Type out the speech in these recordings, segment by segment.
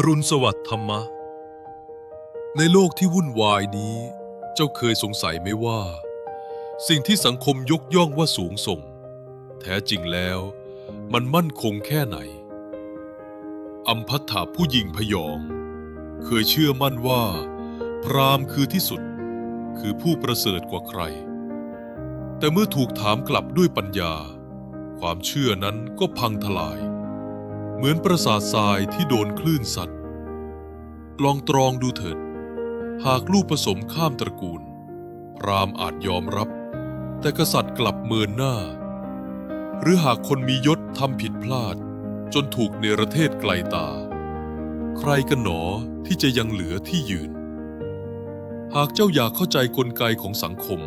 อรุณสวัสดิ์ธรรมะ ในโลกที่วุ่นวายนี้ เจ้าเคยสงสัยไหมว่า สิ่งที่สังคมยกย่องว่าสูงส่ง แท้จริงแล้วมันมั่นคงแค่ไหน อัมพัทธาผู้หญิงพยอง เคยเชื่อมั่นว่า พรามคือที่สุด คือผู้ประเสริฐกว่าใคร แต่เมื่อถูกถามกลับด้วยปัญญา ความเชื่อนั้นก็พังทลาย เหมือนปราสาททรายที่โดนคลื่นซัดลองตรองดูเถิด หากลูกผสมข้ามตระกูล พรามอาจยอมรับ แต่กษัตริย์กลับเมินหน้า หรือหากคนมียศทำผิดพลาด จนถูกเนรเทศไกลตา ใครกันหนอที่จะยังเหลือที่ยืน หากเจ้าอยากเข้าใจกลไกของสังคม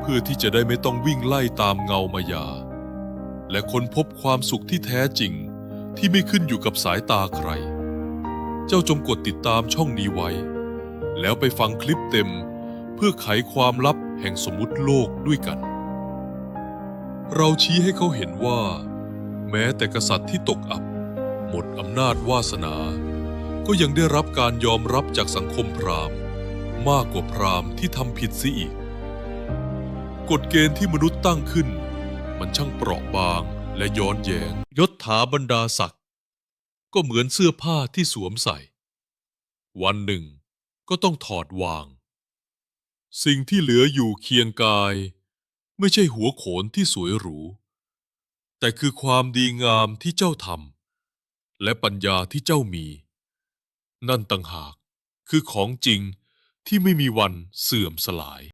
เพื่อที่จะได้ไม่ต้องวิ่งไล่ตามเงามายา และค้นพบความสุขที่แท้จริง ที่ไม่ขึ้นอยู่กับสายตาใคร เจ้าจงกดติดตามช่องนี้ไว้ แล้วไปฟังคลิปเต็ม เพื่อไขความลับแห่งสมมุติโลกด้วยกัน เราชี้ให้เขาเห็นว่า แม้แต่กษัตริย์ที่ตกอับ หมดอำนาจวาสนา ก็ยังได้รับการยอมรับจากสังคมพราหมณ์ มากกว่าพราหมณ์ที่ทำผิดเสียอีก กฎเกณฑ์ที่มนุษย์ตั้งขึ้น มันช่างเปราะบาง และย้อนแยงยศถาบรรดาศักดิ์ก็เหมือนเสื้อผ้าที่สวมใส่ วันหนึ่งก็ต้องถอดวาง สิ่งที่เหลืออยู่เคียงกาย ไม่ใช่หัวโขนที่สวยหรู แต่คือความดีงามที่เจ้าทำและปัญญาที่เจ้ามี นั่นต่างหากคือของจริงที่ไม่มีวันเสื่อมสลาย